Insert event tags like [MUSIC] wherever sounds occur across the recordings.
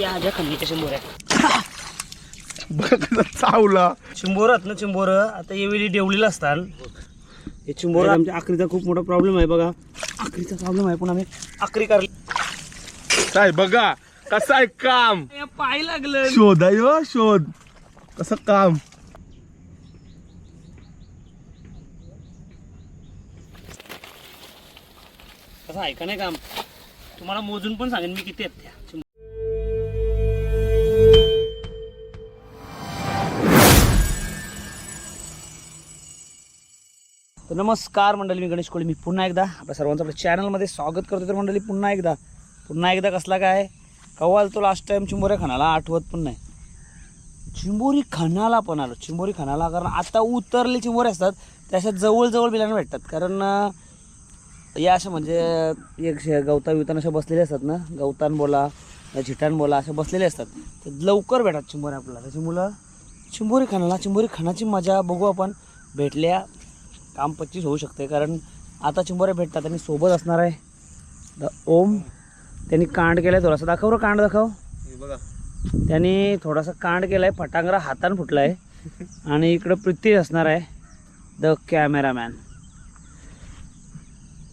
या ज्या खंडीच्या शिंबोऱ्या. बघ चावला. चिंबोर आहेत ना चिंबोर आता यावेळी डेवलेलं असतात हे चिंबोर आमच्या आखरीचा खूप मोठा प्रॉब्लेम आहे बघा. आखरीचा प्रॉब्लेम आहे पण आम्ही आखरी करली. काय बघा. कसं आहे काम? पाय लागलं. शोध आहे हो, शोध. कसं काम? कसं आहे का नाही काम? तुम्हाला मोजून पण सांगेन मी किती आहेत त्या. तर नमस्कार मंडळी मी गणेश कोळी. मी पुन्हा एकदा आपल्या सर्वांचं आपल्या चॅनलमध्ये स्वागत करतो तर मंडळी पुन्हा एकदा पुन्हा एकदा कसला काय? कवाल तो लास्ट टाइम चिंबोऱ्या खानाला आठवत पण नाही. चिंबोरी खानाला पण आलो. चिंबोरी खानाला कारण आता उतरले चिंबोरे असतात त्या अशा जवळजवळ बिलांना भेटतात. कारण या अशा म्हणजे एक गवता विवतान अशा बसलेले असतात ना? गवतान बोला झिटान बोला अशा बसलेले असतात. तर लवकर भेटतात चिंबोऱ्या आपल्याला. त्याची मुलं चिंबोरी खानाला चिंबोरी खानाची मजा बघू आपण. भेटल्या काम पच्चीस होऊ शकते कारण आता चिंबोऱ्या भेटतात आणि सोबत असणार आहे द ओम. त्यांनी कांड केलाय थोडासा. दाखव रे कांड दाखव. बघा. त्यांनी थोडासा कांड केलाय फटांगरा हातानं फुटलाय. आणि इकडं प्रितीश असणार आहे द कॅमेरामॅन.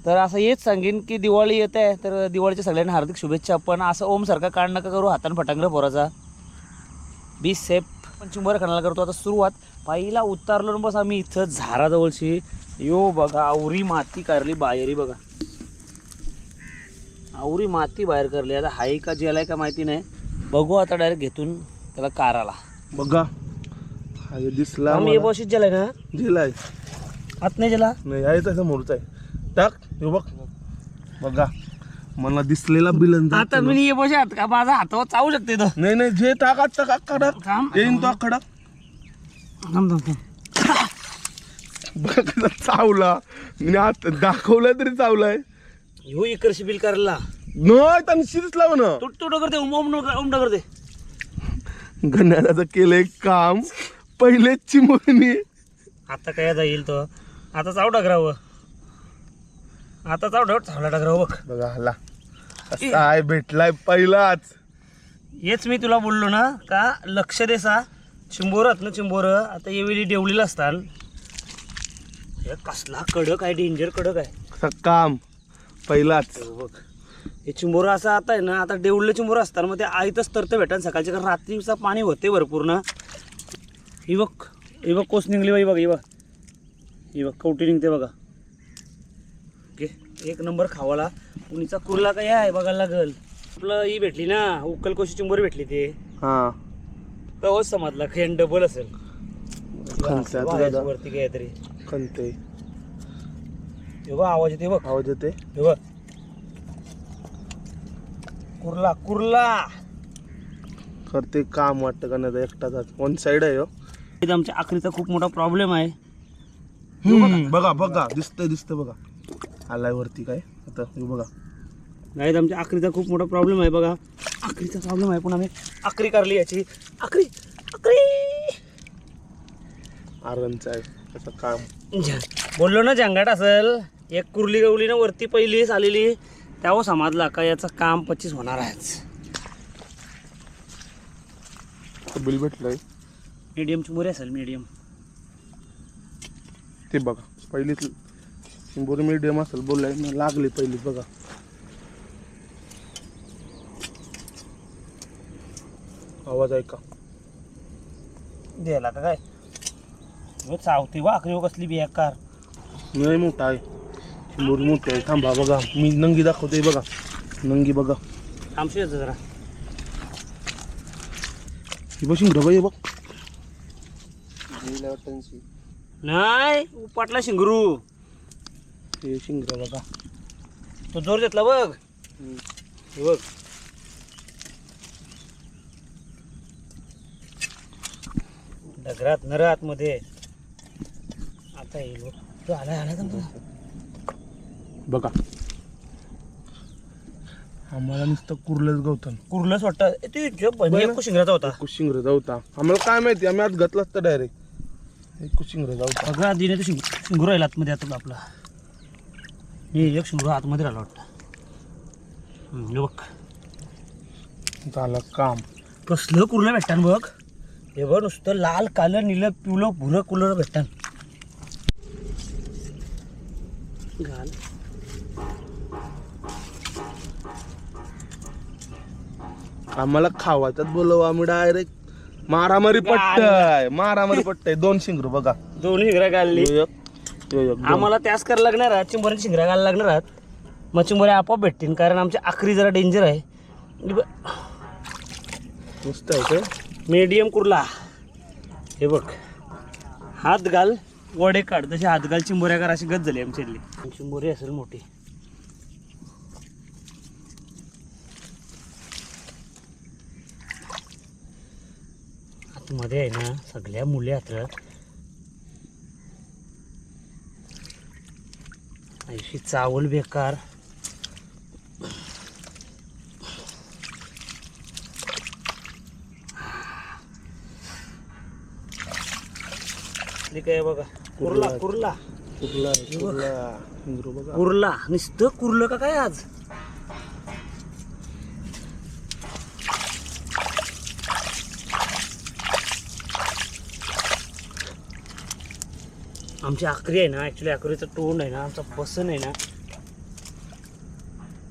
तर असं हेच सांगेन की दिवाळी येत आहे तर दिवाळीच्या सगळ्यांना हार्दिक शुभेच्छा. पण असं ओमसारखा कांड नका करू हातानं फटांगरा पोराचा. बी सेफ पण चिंबर खाण्याला करतो. आता सुरुवात पहिला उतारलो ना बस आम्ही इथं झाराजवळशी यो बघा आवरी माती काढली बाहेरी बघा. आवरी माती बाहेर करली आता हाय का जेलाय का माहिती नाही. बघू आता डायरेक्ट घेतून त्याला काराला. बघा. हा हे दिसला आम्ही मला. बशीत जेलाय ना जिलाय आत नाही जेला नाही आहे तसं मोरचा आहे. टाक हे बघ. बघा. मला दिसलेला बिलंदा आता मी ये बशात का माझा हातावर चावू शकते तो नाही नाही जे टाक टाक कडक थांब. येईन तो थांब बघा चावला. मी आता दाखवलं तरी चावलाय. ह्यो इकडची बिल करायला. नाही त्यांनी दिसला म्हणा. तुट तुट करते उम उम उमटा करते. गण्याचं केलंय काम. पहिले चिमुरणी आता काय जाईल तो? आता चाव टाकरावं आता चाव ठेव चावला टाकरावं बघ. बघा हल्ला असा आहे भेटलाय पहिलाच. हेच मी तुला बोललो ना का लक्ष देसा चिंबोर आहेत ना चिंबोर. आता यावेळी डेवलेलं असतात हे कसला कडक आहे डेंजर कडक आहे. काम? पहिलाच. हे बघ. हे चिंबोरं असं आता आहे ना आता डेवलेलं चिंबोरं असतात मग ते आईतच तरतं भेटन सकाळचे कारण रात्रीचा पाणी होते भरपूर ना. ही बघ ही बघ कोस निघली बाई बघ ही बघ. ही बघ कवटी निघते बघा. ओके एक नंबर खावाला. उन्हीचा कुर्ला काय आहे बघायला लागल. आपलं ही भेटली ना उकल कोशी चिंबोरी भेटली ते. हा. तेव्हाच समजला खेळ डबल असेल. वरती काय तरी. खंते हे बघ आवाज येते बघ. आवाज येते हे बघ. कुर्ला कुर्ला. करते काम वाटतं का नाही एकटाच वन साइड आहे हो. इथं आमच्या आखरीचा खूप मोठा प्रॉब्लेम आहे. बघा बघा. दिसतंय दिसतंय बघा. आलाय वरती काय? आता हे बघा. नाही आमच्या आखरीचा खूप मोठा प्रॉब्लेम आहे बघा. आखरीचा प्रॉब्लेम आहे. पण आम्ही आखरी करली याची. आखरी आखरी त्याचं काम. बोललो ना जंगाट असेल. एक कुर्ली गवली ना वरती पहिलीच आलेली त्यावर समजला का याचं काम पच्चीस होणार आहेच. बिल भेटलंय. मीडियमची मोरी असेल मीडियम ते बघा. पहिलीच बोरी मीडियम असेल. बोललाय लागली पहिलीच बघा. आवाज ऐका. द्यायला का काय? हो चावते वा आखरी हो कसली बेकार नाही मोठा आहे. बोरी मोठी आहे. थांबा बघा. मी नंगी दाखवते बघा. नंगी बघा. थांबशी याचं जरा. ही बसून हे बघ. नाही उपाटला शिंगरू. हे शिंगरा बघा. तो जोर घेतला बघ. हे बघ. डगरात नरात मध्ये आता येईल. तो आलाय आलाय का तो? बघा. आम्हाला नुसतं कुर्लच गवतन कुर्लच वाटतं. ए, ते शिंगराचा होता. कुशिंगर जाऊता आम्हाला काय माहिती? आम्ही आज घातला असतं डायरेक्ट एक कुशिंगर जाऊता सगळं आधीने तो शिंग शिंगूर राहिला आतमध्ये आता आपला. हे एक शिंगूर आतमध्ये राहिला वाटतं. हम्म, हे बघ. झालं काम. कसलं कुर्लं भेटतान बघ. हे बघ नुसतं लाल कालं निलं पिवलं भुरं कुलर भेटतान घाल. आम्हाला खावायच्यात बोलव आम्ही डायरेक्ट. मारामारी पट्टय मारामारी पट्टय. दोन शिंगरू बघा. दोन्ही शिंगरा घालली. यो एक, यो एक, दोन. आम्हाला त्याच करायला लागणार आहे चिंबोऱ्याची शिंगरा घालायला लागणार आहात. मग चिंबोऱ्या आपोआप भेटतील कारण आमची आखरी जरा डेंजर आहे. मस्त आहे काय मीडियम कुर्ला. हे बघ. हात घाल वडे काढ. तशी हात घाल चिंबोऱ्या कर अशी गत झाली आमच्यातली चिंबोरी असेल मोठी. आतमध्ये आहे ना सगळ्या मुली हातात अशी चावल बेकार. ठीक आहे बघा. कुर्ला कुर्ला. कुर्ला. कुर्ला कुर्ला नुसतं कुर्लं का काय आज? आमची आकरी आहे ना ॲक्च्युली आकरीचं तोंड आहे ना आमचा बसन आहे ना.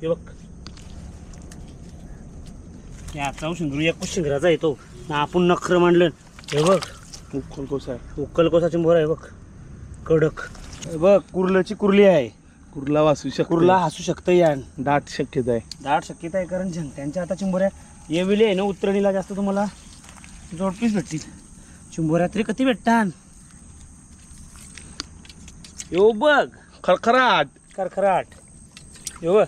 हे बघ. याचा शिंगरू एकच शिंगराचा येतो. ना आपण नखरं मांडलं. हे बघ. उखल कोसा आहे उकल कोसाची मोर आहे बघ. कडक. बघ कुर्ल्याची कुर्ली आहे. कुर्ला वाचू शकतो. कुर्ला हसू शकतं यान. दाट शक्यता आहे. दाट शक्यता आहे कारण झंट्यांच्या आता चिंबोऱ्या येविले आहे. ना उतरणीला जास्त तुम्हाला जोडपीस भेटतील. चिंबोऱ्या तरी किती भेटतात यो बघ खरखराट. खरखराट. यो बघ.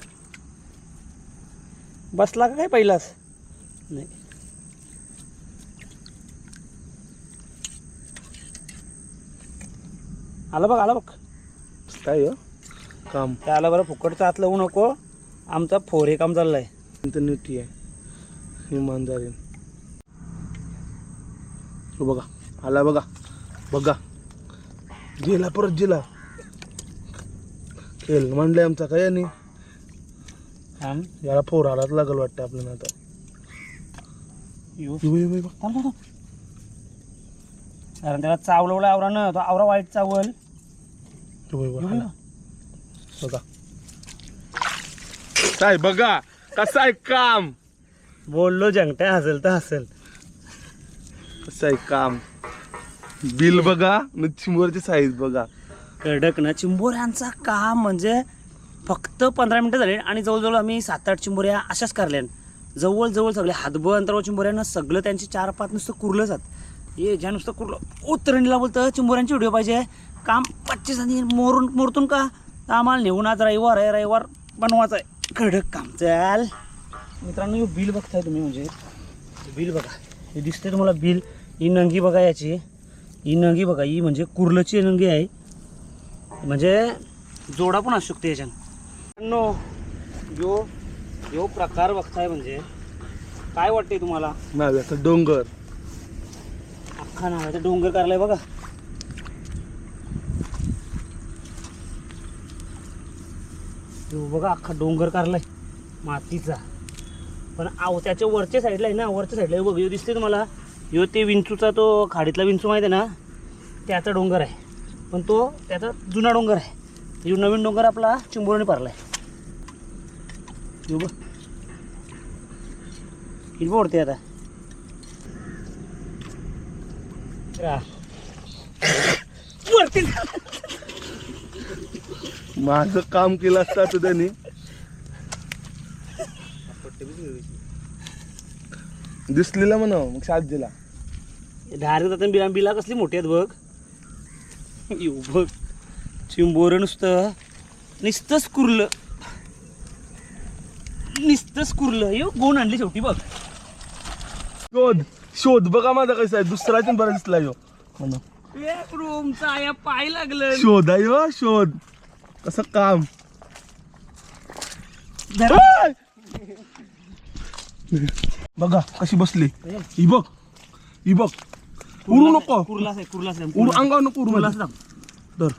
बसला का काय पहिलाच? नाही. आला बघ आला बघ. काय हो? काम. त्याला बरं फुकटचं हात लावू नको. आमचा फोरे काम चाललंय. तर नीटी आहे इमानदारी. हो बघा आला बघा. बघा. गेला परत गेला खेळ मांडलाय आमचा काय आणि? थांब याला फोर आलाच लागल वाटतं आपल्याला आता. येऊ. येऊ, येऊ, येऊ. थांब थांब थांब. कारण त्याला चावलवला आवरा न तो आवरा वाईट चावल. आला. बघा. काय बघा. कसं आहे काम? बोललो जंगट्या हसल तर हसल. कसं आहे काम? बिल बघा न चिंबोरची साईज बघा. कडक ना चिंबोऱ्यांचा काम म्हणजे फक्त पंधरा मिनटं झाले आणि जवळजवळ आम्ही सात आठ चिंबोऱ्या अशाच करल्या जवळ जवळ सगळे हातबळ अंतरावर चिंबोऱ्यानं सगळं त्यांची चार पाच नुसतं कुरलं जात. ये ज्या नुसतं कुरलं उतरणीला बोलतं चिंबोऱ्यांची व्हिडिओ पाहिजे. काम पच्चीस आणि मोरून मोरतून का? तर आम्हाला नेऊन आज रविवार आहे रविवार बनवायचं आहे. कडक काम चाल. मित्रांनो हे बिल बघताय तुम्ही म्हणजे. बिल बघा. हे दिसते तुम्हाला बिल. ही नंगी बघा याची. ही नंगी बघा. ही म्हणजे कुर्लची नंगी आहे. म्हणजे जोडा पण असू शकते याच्यानं. नो यो यो प्रकार बघताय म्हणजे. काय वाटते तुम्हाला? नाव्याचा डोंगर. अख्खा नावाचा डोंगर करलाय बघा. तो बघा अख्खा डोंगर करलाय. मातीचा. पण आव त्याच्या वरच्या साईडला आहे ना वरच्या साईडला बघ यो दिसते तुम्हाला? यो ते विंचूचा तो खाडीतला विंचू माहिती आहे ना? त्याचा डोंगर आहे. पण तो त्याचा जुना डोंगर आहे. यो नवीन डोंगर आपला चिंबोरने पारलाय. यो बघ. हिरवं ओढते आता? वरती माझं काम केलं असतं आता त्यांनी. दिसलेला म्हणा मग साथ दिला डायरेक्ट आता बिला बिला कसली मोठी आहेत बघ. येऊ बघ चिंबोरं नुसतं नुसतंच कुरलं. नुसतंच कुरलं. येऊ गोण आणली शेवटी बघ. शोध शोध बघा माझा कसा आहे. दुसरा बरा दिसला यो. म्हणा. एक रूमचा या पाय लागलं. शोध आहे शोध. कसं काम! बघा कशी बसली. ही बघ. ही बघ. उडू नको. कुर्लाच आहे कुर्लाच आहे. उडू अंगावर नको माझ्या. दाब. तर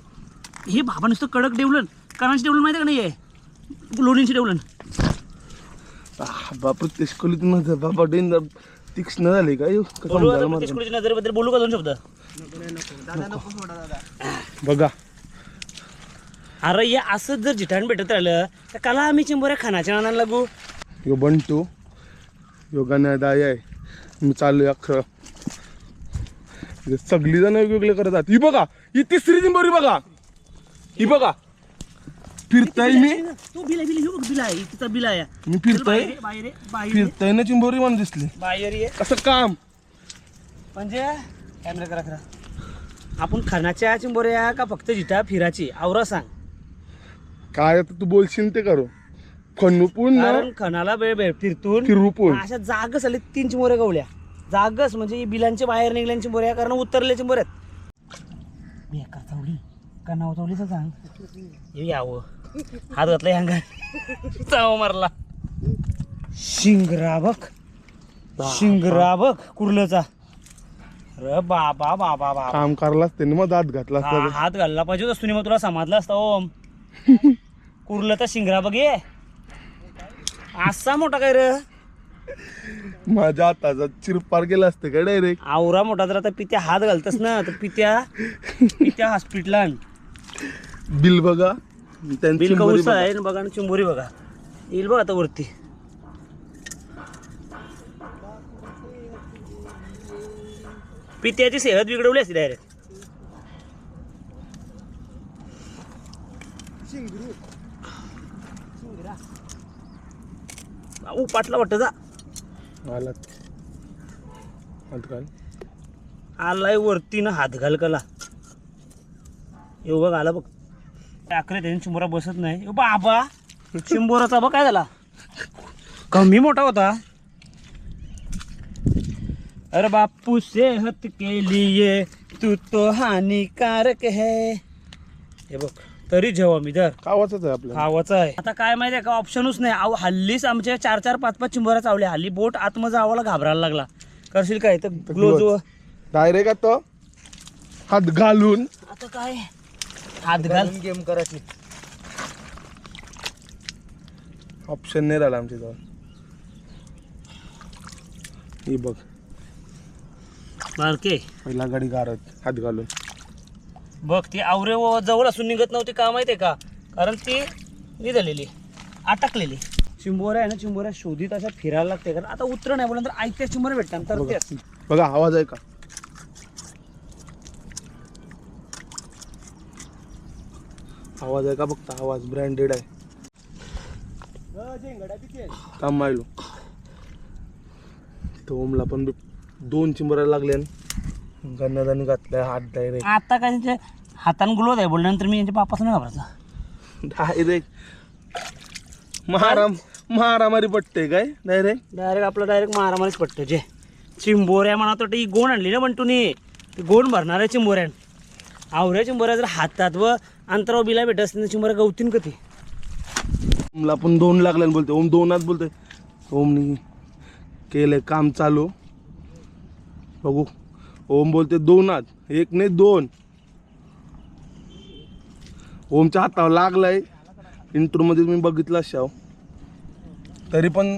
हे बाबा नुसतं कडक डेवलन. कानाची डेवलन माहिती का नाही आहे लोणीची डेवलन. आह, बापरे ते खोलीत नजर बाबा डेंजर. तीक्ष्ण झाले समजायला प्रत्येक मला? स्कूलच्या नजरेबद्दल बोलू का दोन शब्द? बघा. अरे या असंच जर जिठाण भेटत राहिलं तर काला आम्ही चिंबोऱ्या खानाच्या नानाला लागू. यो बंटू यो गण्यादाय आहे. मी चाललोय अख्खं. सगळी जण वेगवेगळे करतात ही बघा ही तिसरी चिंबोरी बघा. ही बघा. फिरताय मी? तू बिला बिला येऊ बिला आहे तिचा बिला आहे मी फिरताय. बाहेर बाहेर. फिरताय ना चिंबोरी मला दिसली. बाहेर ये. असं काम? म्हणजे? कॅमेरा करा करा. आपण खानाच्या चिंबोऱ्या का फक्त जिटा फिराची? आवरा सांग. काय आता तू बोलशील ते करू. खन्नूपून ना कारण खणाला वेळ वेळ फिरतून फिरूपून अशा जागच आले तीन चिंबोऱ्या गवल्या. जागच म्हणजे ही बिलांच्या बाहेर निघल्या चिंबोऱ्या कारण उतरल्या चिंबोऱ्यात बेकार चावली का नाव सांग. हे यावं. हात घातला ह्यांगा. चाव मारला. शिंगरा बघ शिंगरा बग कुर्लचा. अरे बाबा बाबा बाबा. काम करलाच त्यांनी मग दात घातला हा, हात घालला पाहिजे असतो मग तुला समाजला असता ओम. [LAUGHS] कुर्लचा शिंगरा बघ ये. असा मोठा काय रे? माझ्या हाताचा चिरपार गेला असते का डायरेक्ट आवरा मोठा जर आता पित्या हात घालतस ना तर पित्या पित्या हॉस्पिटलान बिल बघा. त्यांची बिल कौसा बघा. आहे आणि बघा आणि चिंबोरी बघा. येईल बघ आता वरती. पित्याची सेहत बिघडवली असते डायरेक्ट पाटला वाटत जा. आलात. हात घाल. आलाय वरती ना हात घाल कला. येऊ बघ आला बघ. अकरे त्याने चिंबोरा बसत नाही. यो बाबा चिंबोराचा बघ काय झाला. कमी मोठा होता. अरे बापू सेहत के लिए तू तो हानिकारक है हे बघ. तरी जेव्हा मी दर कावाचाच आहे आहे. आता काय माहिती आहे का ऑप्शनच नाही. अहो हल्लीच आमच्या चार चार पाच पाच चिंबोऱ्या चावल्या. हल्ली बोट आतमध्ये जावाला घाबरायला लागला. करशील काय? तर ग्लोज डायरेक्ट आता हात घालून. आता काय? हात घाल. गेम करायची. ऑप्शन नाही राहिला आमच्या जवळ ही बघ. बारके पहिला गाडी गारत हात घालून. बघ ती आवरे व जवळ असून निघत नव्हती का माहितीये का? कारण ती निघालेली अटकलेली. चिंबोऱ्या आहे ना चिंबोऱ्या शोधित अशा फिरायला लागते कारण आता उतर नाही बोलल्यानंतर ऐकत्या चिंबोऱ्या भेटतात तर बघा. तेच. बघा आवाज आहे का? आवाज आहे का? बघता आवाज ब्रँडेड आहे. थांब मायलो. तो ओमला पण दोन चिंबऱ्या लागल्या गन्नादानी घातलाय हात डायरेक्ट आता काय त्यांच्या हातान ग्लोज आहे बोलल्यानंतर मी यांच्या बापाचं नाही घाबरायचं. डायरेक्ट. महाराम महारामारी पट्टे काय? डायरेक्ट. डायरेक्ट आपलं डायरेक्ट मारामारीच पडतं जे. चिंबोऱ्या म्हणा तर ही गोण आणली ना म्हणतो ती गोण भरणार आहे चिंबोऱ्यान. आवऱ्या चिंबोऱ्या जर हातात व अंतराव बिला भेटत असतील तर चिंबोऱ्या गवतीन कधी. ओमला पण दोन लागले बोलते ओम दोनात बोलते ओमनी केलंय काम चालू. बघू. ओम बोलते दोनात एक नाही दोन. ओमच्या हातावर लागलाय. इंटरमध्ये मी बघितलं शाव तरी पण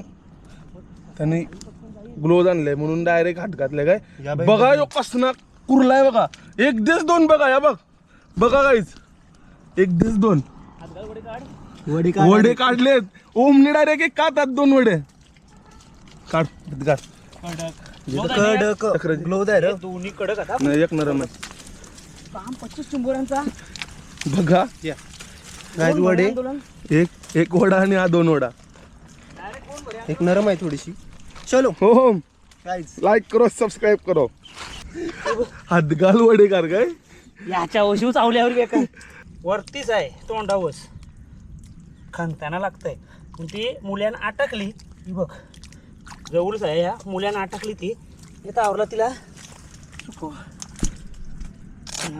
त्यांनी ग्लोज आणलाय म्हणून डायरेक्ट हात घातलाय काय? बघा यो कसना कुरलाय बघा. एक देश दोन बघा या बघ. बघा काहीच एक देश दोन. वडी वडे काढलेत. ओमने डायरेक्ट एक काढतात दोन वडे. काढ काढ. कडक. ग्लोव आहे रे दोन्ही कडक आता. नाही एक नरम आहे. काम पच्चीस चिंबोऱ्यांचा. बघा. काय वडे एक एक वडा आणि हा दोन वडा. एक नरम आहे थोडीशी. चलो. हो हो. लाईक करो सबस्क्राईब करो. हातगाल वडे कर काय? याच्या वशीव चावल्यावर का वरतीच आहे तोंडावस खणताना लागतंय. पण ती मुल्यानं अटकली. बघ. जवळच आहे या मुल्यानं अटकली ती. येतं आवरला तिला. चुकव.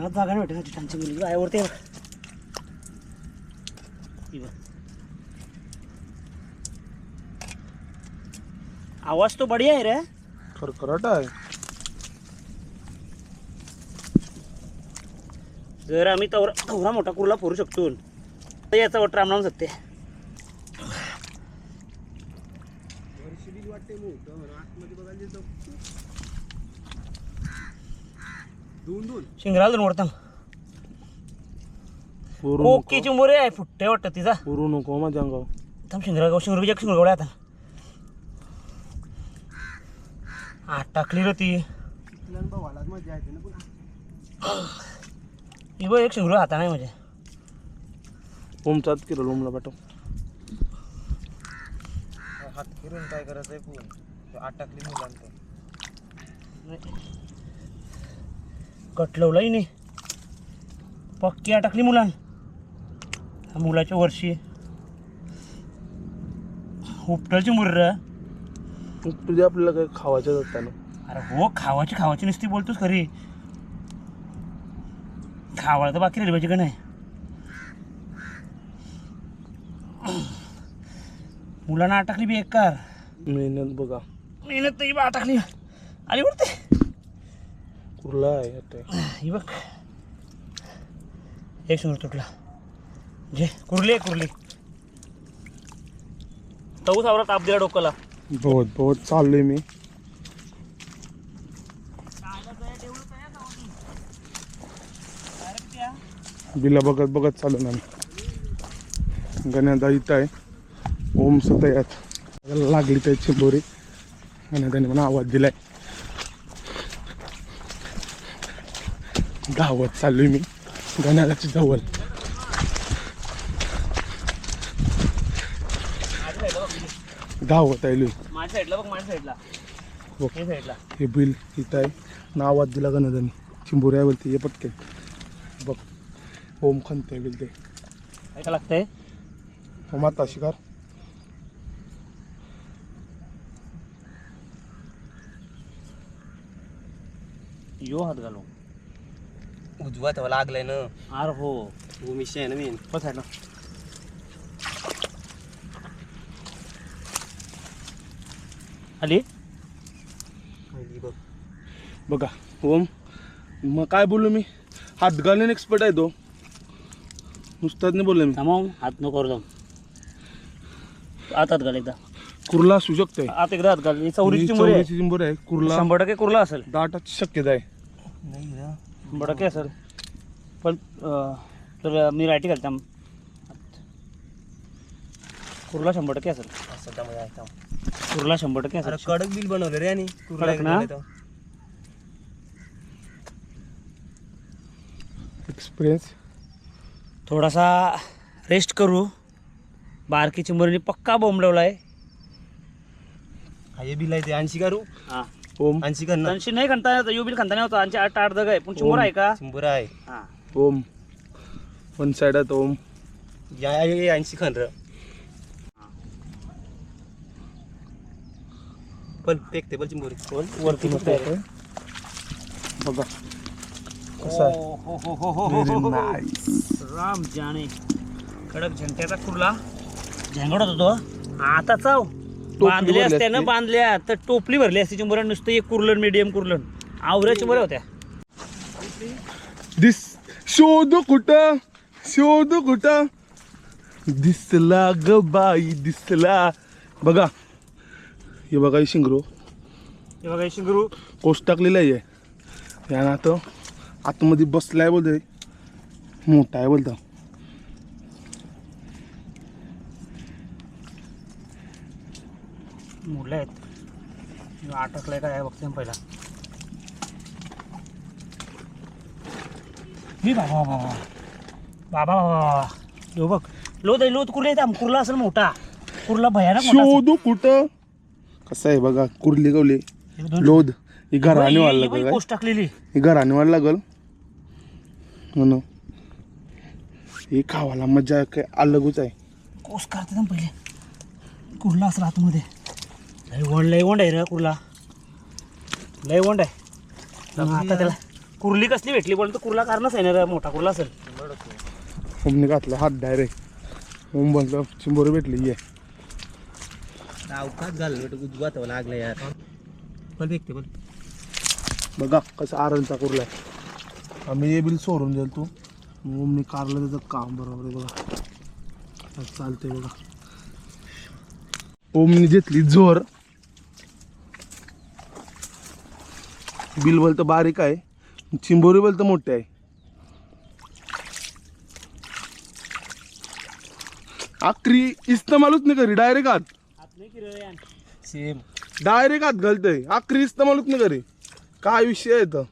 जागा नाही भेटत त्यांची मुलगी. आहे वरती आहे बघ. ही बघ. आवाज तो बढिया आहे रे. खरखराट आहे. जर आम्ही तवरा तवरा मोठा कुर्ला फोडू शकतो. याचा वट रामनाम सत्य. शिंगराला दोन वाटतं पुरू ओके नको चिंबोरे आहे फुट्टे वाटतं तिचा. पुरू नको माझ्या अंगावर. थांब शिंगरा गाव शिंगर शिंगर आता. आठ टाकली रे ती. ही बघ एक शिंगर हाता नाही म्हणजे. ओमचाच केलं ओमला पाठव हात फिरून काय करायचं आहे पूर्ण आठ टाकली मुलांचं. कटलवलाही नाही पक्की आठ टाकली मुलां मुलाच्या वर्षी. उपटलची मुर्र. तुझ्या आपल्याला काही खावायच्या जाताना अरे हो खावाची खावाची नुसती बोलतोस खरी. खावायला तर बाकी रेल्वेची का नाही? मुलांना अटकली बी एक कार. मेहनत बघा. मेहनत तरी बा अटकली. आली वाटते कुर्ला आहे ही बघ. एक शिंगर तुटला. जे कुरली आहे कुरली. तऊ सावरा ताप दिला डोक्याला. बहुत बहुत चाललोय मी. बिला बघत बघत चालू ना गण्यादा इथं आहे. ओम सतयात. लागली त्याची बोरी गण्यादाने मला आवाज दिलाय. धावत चाललोय मी. गण्यादाची जवळ. धावत साईडला बघ. हे. हे बिल इथं आहे. ना आवाज दिला गण्यादाने चिंबोऱ्यावरती ये पटके बघ. ओम खंत बिल ते. लागतंय. ओम आता शिकार. यो हात घालू उजवा तेव्हा लागलाय ना. आर हो. भूमिशी आहे ना मी बघ साईडला आली? बघ. बघा ओम. मग काय बोललो मी? हात घालून एक्सपर्ट आहे तो. नुसताच नाही बोललो मी. थांबव हात नको करू जाऊ. आत हात घाल एकदा. कुर्ला असू शकतोय. आत एकदा हात घाल. ही चौरीची ही चिंबोरी आहे. चौऱ्याची चिंबोरी आहे. कुर्ला. शंभर टक्के कुर्ला असेल. दाटाची शक्यता आहे. नाही टक्के असेल पण अं, तर मी रायटी घालते थांब. कुर्ला शंभर टक्के असं आहे थांब. कुर्ला शंभर टक्के अरे असेल कडक बिल बनवलं रे आणि कुर्ला कडक ना? बनवलं. एक्सपिरियन्स थोडासा रेस्ट करू. बारकी चिंबोरीने पक्का बोंबलवला आहे हा हे बिल आहे ते ऐंशी करू. हां. ओम. ऐंशी ना तनशी नाही खणता येत यू बिल खणता नाही होता आणि आठ आठ दग आहे. पण चिंबोर आहे का? शंभर आहे. हां. ओम. वन साईड आहे ओम. या ऐंशी खन र. पण फेकते बल चिंबोरी. बोल वरती मस्त आहे. बघा कसं आहे? हो, हो, हो, हो, हो, हो, Very हो, हो. nice. राम जाणे कडक झंट्याचा कुर्ला. झेंगड होता आता चाव. बांधले असते ना. बांधल्या. तर टोपली भरली असती चिंबोऱ्या नुसतं एक कुर्लन मीडियम कुर्लन. आवऱ्या चिंबोऱ्या होत्या. दिस शोध कुठं? शोध कुठं? दिसला ग बाई दिसला. बघा. हे बघा ही शिंगरो. हे बघा शिंगरू. कोस टाकलेला आहे. यानं आता आतमध्ये बसलाय बोलतोय. मोठा आहे बोलतो. मोडले आहेत. अटकलाय काय बघते ना पहिला. ही बाबा बाबा बाबा. बाबा यो बघ. लोद आहे लोद कुर्ला येतात कुर्ला असेल मोठा. कुर्ला भयानक मोठा असेल. शोधू कुठं? कसं आहे बघा कुर्ली गवली. दोन- लोद. ही घराने ही- वाढलं ही बाई काय? पोस्ट टाकलेली. ही घराने वाढ लागल? हे खावाला मजा काय अलगच आहे. कोस करते ना पहिले. कुर्ला असेल आतमध्ये. लय वंड लय वंड आहे रे कुर्ला. लय वंड आहे. आता त्याला कुर्ली कसली भेटली? बोल तर कुर्ला कारणच आहे ना रे मोठा कुर्ला असेल. ओमने घातला हात डायरेक्ट ओम बनलं चिंबोरी भेटली ये. अवकाश उजवा तेव्हा लागला यार. बोल बघा कसं आरणचा कुर्ला आहे. आम्ही हे बिल सोडून देईल तू. ओमने कारलं त्याचं काम बरोबर आहे बघा. चालतंय बघा. ओमने घेतली जोर. बिल बोलतं बारीक आहे. चिंबोरी बोलतं मोठे आहे. आखरी इस्तमालूच नाही करी डायरेक्ट हात सेम डायरेक्ट हात घालतंय. आखरी इस्तमालूच नाही करी काय विषय आहे तर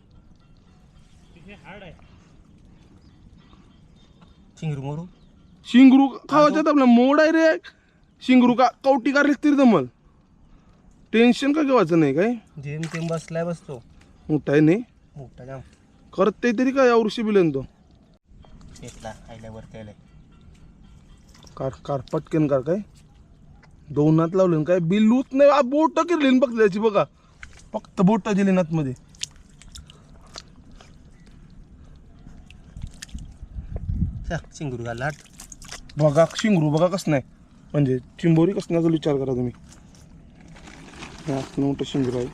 चिंगरू मोरू शिंगरू खावाच्यात आपला मोड आहे रे. शिंगरू का कवटी कारले तरी जमल. टेन्शन का घेवायचं नाही काय? जेम तेम बसलाय बसतो. मोठा आहे नाही? मोठा जाम. करते तरी काय यावर्षी बिलन तो? कार कार पटकन कार काय? दोन हात लावले काय? बिल्लूच नाही. आ, बोट किरली फक्त त्याची बघा. फक्त बोट दिली नात मध्ये चा, चिंगरू घाल बघा शिंगरू बघा कसं नाही. म्हणजे चिंबोरी कसं नाही विचार करा तुम्ही. मोठं शिंगरू आहे.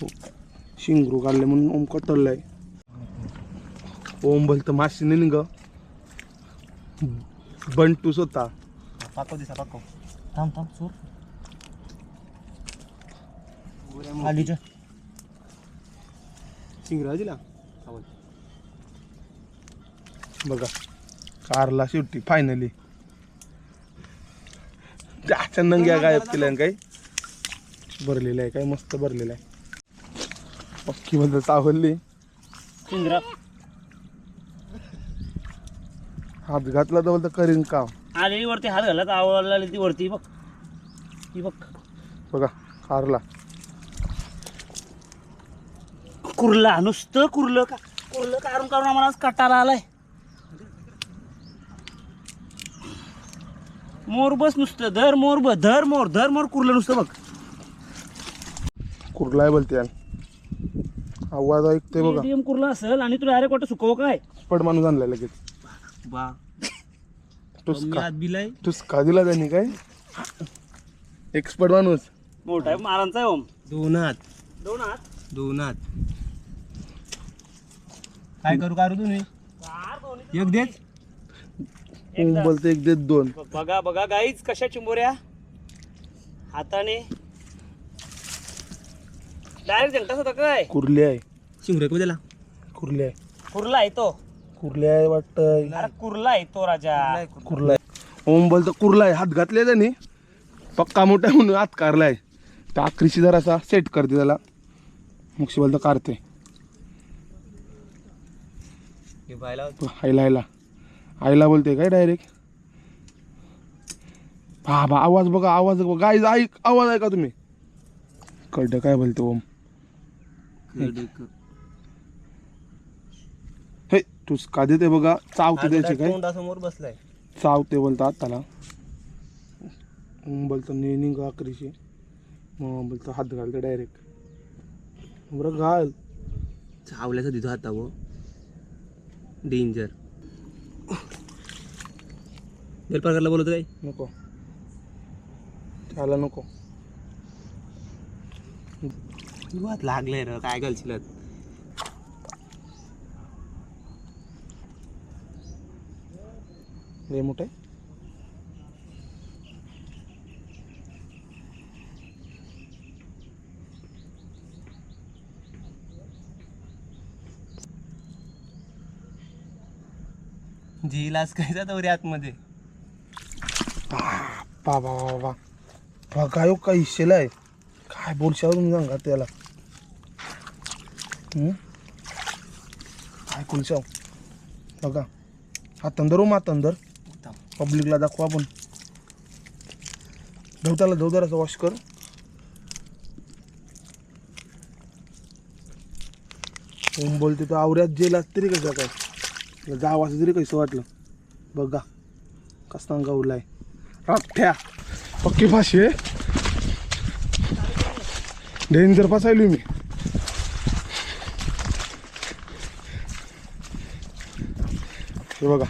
तो. शिंगरू काढले म्हणून ओम कटरलाय. ओम बोलतं माशी नाही ग. बंटूस होता पाकव दिसा पाकव. थांब थांब चोर आलीच्या दिला? बघा कारला शेवटी फायनली त्याच्या नंग्या गायब केल्या काय? भरलेलं आहे काय मस्त भरलेलं आहे. पक्की बद्दल चावलली चिंगरा हात घातला तर बोलतं करीन काम. आलेली वरती हात घालत आवडला ती वरती बघ. ती बघ. बघा कारला कुर्ला नुसतं कुर्लं का? कुर्लं काढून काढून आम्हाला आज कटाला आलाय? मोर बस नुसतं धर मोर ब धर मोर धर मोर कुर्लं नुसतं बघ. कुर्ला आहे बोलते यार. आवाज ऐकते बघा. मीडियम कुर्ला असेल आणि तुला डायरेक्ट वाटतं सुकव काय? पड माणूस आणलाय लगेच. बा. टुसका आत बिलाय. टुसका दिला त्यांनी काय? एक्सपर्ट माणूस. मोठा आहे मारांचा आहे ओम. दोन हात. दोन हात? दोन हात. काय करू करू तुम्ही? एक देत. ओम बोलते एक देत दोन. बघा बघा गाईच कशा चिंबोऱ्या? हाताने डायरेक्ट जंटाच होता काय? कुर्ली आहे. चिंगरू दिला कुर्ली आहे. कुर्ला आहे तो. कुर्ली आहे वाटतं अरे कुर्ला आहे तो राजा. कुर्ला आहे ओम बोलतं कुर्ला आहे. हात घातले त्याने. पक्का मोठा आहे म्हणून हात कारलाय. त्या आखरीशी जरासा सेट करते त्याला. मग शी बोलतं पाहिला आईला आईला. आईला बोलते काय डायरेक्ट हा बा आवाज बघा आवाज बघा. गाईज ऐक आवाज ऐका तुम्ही. कळतं काय बोलते ओम? हे तूच का देते बघा चावते त्याची काय? तोंडासमोर बसलाय. चावते बोलतात त्याला. बोलतो नेणी गा आकरीशी मग बोलतो हात घालते डायरेक्ट बरं घाल. चावल्याचा तिथं हातावं डेंजर बेल [COUGHS] प्रकारला बोलत काय? नको. त्याला नको. हात लागलंय र काय घालशील लय मोठं. आहे झिलास काय जातं रे आतमध्ये? बा बा बा बा बघा यो काय आहे. काय बोलशावर तुम्ही सांगा त्याला? काय कुलशाव बघा. हातंदर हो मातंदर पब्लिकला दाखवा आपण. धवताला धवताराचा वॉश कर. ओम बोलते तर आवऱ्यात जेलात तरी कसं काय? जावाचं तरी कसं वाटलं? बघा. कसा गावलाय राठ्या पक्की आहे? डेंजर फसायलो मी हे बघा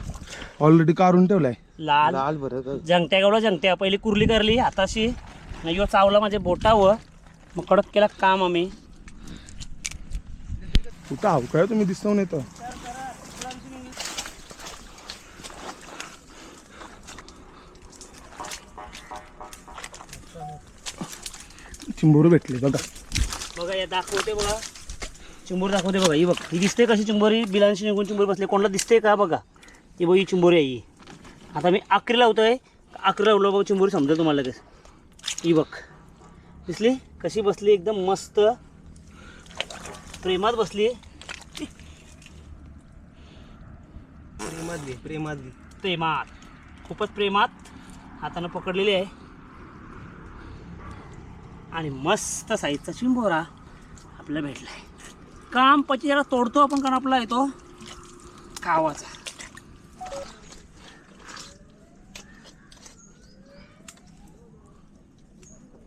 ऑलरेडी काढून ठेवलाय. लाल. लाल बरं जंगट्या एवढं जंगट्या. पहिली कुर्ली करली हाताशी न यो चावला माझ्या बोटावर. मग कडक केला काम आम्ही. कुठं आहो? काय तुम्ही दिसतो येतं चिंबोर भेटले बघा. बघा या दाखवते बघा. चिंबोरी दाखवते बघा. ही बघ ही दिसते कशी चिंबोरी? बिलांशी निघून चिंबोरी बसले. कोणाला दिसते का बघा? ही बघ ही चिंबोरी आहे ही. आता मी आकरी लावतोय. आकरी लावलं बघ चिंबोरी समजेल तुम्हाला लगेच. ही बघ. दिसली? कशी बसली? एकदम मस्त. प्रेमात बसली. प्रेमातली प्रेमातली प्रेमात. खूपच प्रेमात हातानं पकडलेली आहे. आणि मस्त साईजचा चिंबोरा आपल्याला भेटला आहे काम पची जरा तोडतो आपण कारण आपला येतो कावाचा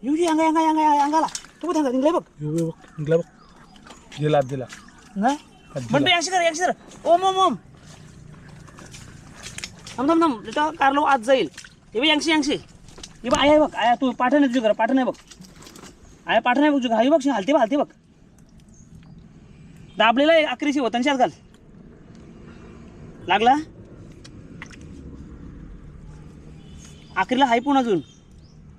येऊ दे अंगा अंगा अंगा अंगाला. तू बघ. यो, बघ निघला बघ. दिला दिला. नाही. म्हणतो एकशे कर कर. ओम ओम ओम. थांब थांब थांब. तिथं कारलो आज जाईल. हे बघ ऐंशी ऐंशी हे बघ आहे बघ. आया तू आहे तुझी पाठण आहे बघ. आया पाठण आहे बघ हाय बघ हालते बघ हालते बघ. दाबलेला आहे अकरीशी होतांशी आत घाल. लागला? अकरीला हाय पण अजून.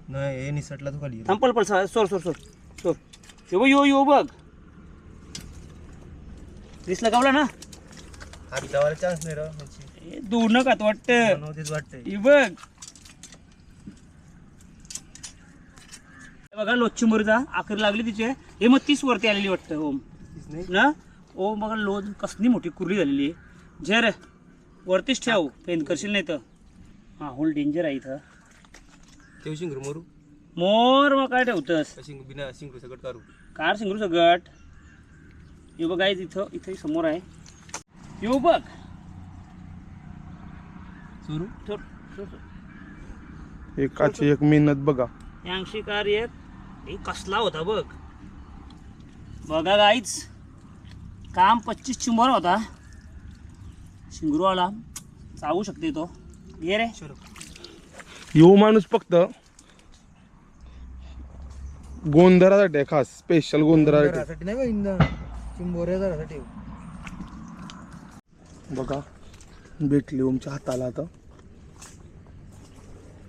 नाही निसटला तो खाली. थांब पल पल सोर सोर सोर सोर यो बघ यो यो बघ. दिसलं गावला ना? हात चान्स नाही राव दूर नका तो वाटतं. ही बघ. बघा लोच चिंबोरीचा आखरी लागली तिचे. हे मग तीस वरती आलेली वाटतं ओम. ना? ओम बघा लोज कसली मोठी कुरली झालेली आहे. झेर वरतीच ठेव. पेन करशील नाही तर. हा होल डेंजर आहे इथं. तेव शिंगरू मरू. मोर मग काय ठेवतंस? शिंग बिना शिंगरू सगळं काढू. कार सिंगरू सगट यो बघ आहे इथं इथं समोर आहे. यो बघ. सुरू? थोड. एकाची एक मेहनत बघा. ऐंशी कार एक हे कसला होता बघ. बघा गाईच काम पच्चीस चिंबर होता. शिंगरू आला चावू शकते तो. घे रे. यो माणूस फक्त गोंधरासाठी आहे खास. स्पेशल गोंधरासाठी घरासाठी नाही बघ चिंबोऱ्या घरासाठी बघा भेटली ओमच्या हाताला आता.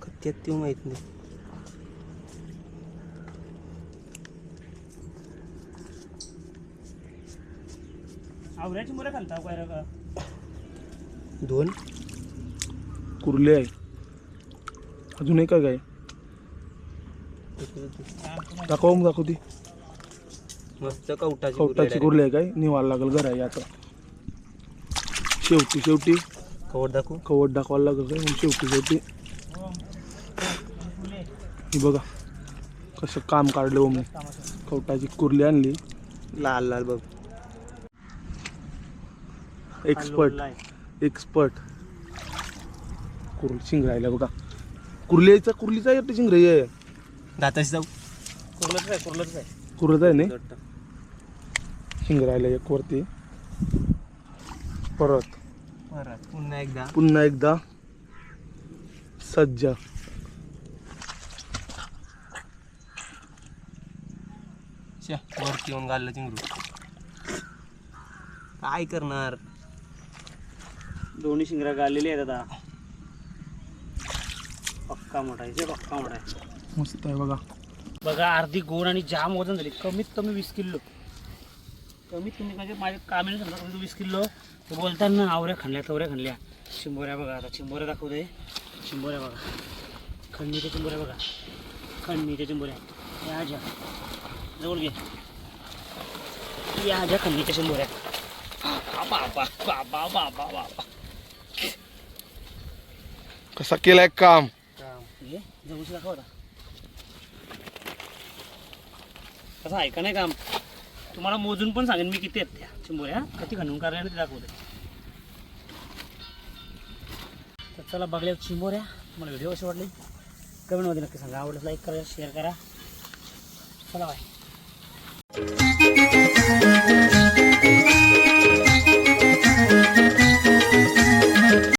कत्त्यात ते माहीत नाही. आवऱ्या चिंबऱ्या घालता काय का दोन. कुर्ले आहे. अजून एक काय दाखव ओम, दाखव ती. मस्त कवटाची कवटाची कुर्ली आहे काय? निवायला लागल घर आहे आता. शेवटी शेवटी. कवट दाखवू? कवट दाखवायला लागल काय? मग शेवटी शेवटी. ही बघा. कसं काम काढलं ओमने कवटाची कुर्ली आणली. लाल लाल बघ. एक्सपर्ट एक्सपर्ट कुर्ली शिंगरायला बघा. कुर्लीचा कुर्लीचा येते शिंगराई आहे. दाताशी जाऊ. कुर्लच आहे कुर्लच आहे. कुर्लत आहे नाही शिंगरायला एक वरती. परत. परत पुन्हा एकदा. पुन्हा एकदा. सज्ज. वरती येऊन घाललं चिंगरू काय करणार? दोन्ही शिंगरा गाळलेली आहेत आता. पक्का मोठा आहे पक्का मोठा आहे. मस्त आहे बघा. बघा अर्धी गोण आणि जाम वजन झाली. कमीत कमी वीस किलो. कमीत कमी म्हणजे माझ्या कामीने समजा कमीत कमी वीस किलो. ते बोलताना आवऱ्या खणल्या तवऱ्या खणल्या चिंबोऱ्या बघा आता चिंबोऱ्या दाखवते चिंबोऱ्या बघा. खंडीच्या चिंबोऱ्या बघा. खंडीच्या चिंबोऱ्या. या ज्या. जवळ घे. या ज्या खंडीच्या चिंबोऱ्या. बाबा बाबा बाबा बाबा. कसा केलाय काम? हे जवळची दाखव कसं आहे का नाही काम? तुम्हाला मोजून पण सांगेन मी किती आहेत त्या. चिंबोऱ्या किती खणून करायला ते दाखवते. तर चला बघल्या चिंबोऱ्या तुम्हाला व्हिडिओ कशी वाटली? कमेंटमध्ये नक्की सांगा. आवडलं लाईक करा शेअर करा. चला बाय.